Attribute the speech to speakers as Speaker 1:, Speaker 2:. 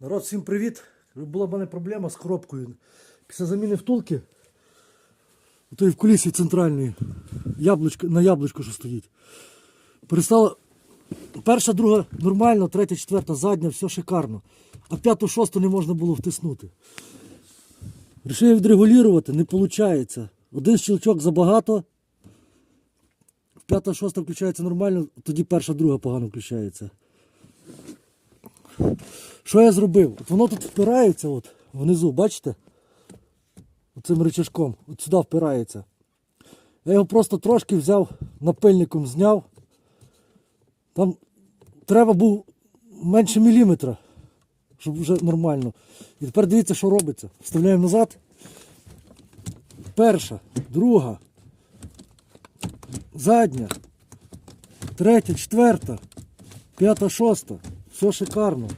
Speaker 1: Народ, всім привіт. Була в мене проблема з коробкою. Після заміни втулки, то і в кулісі центральної, яблучко, на яблучко, що стоїть. Перестала. Перша, друга нормально, третя, четверта, задня, все шикарно. А п'яту, шосту не можна було втиснути. Рішив відрегулювати, не виходить. Один щелчок забагато. П'ята, шоста включається нормально, тоді перша, друга погано включається. Що я зробив? От воно тут впирається от, внизу, бачите? Оцим рычажком. От сюди впирається. Я його просто трошки взяв, напильником зняв. Там треба був менше міліметра, щоб вже нормально. І тепер дивіться, що робиться. Вставляємо назад. Перша, друга, задня, третя, четверта, п'ята, шоста. Все шикарно.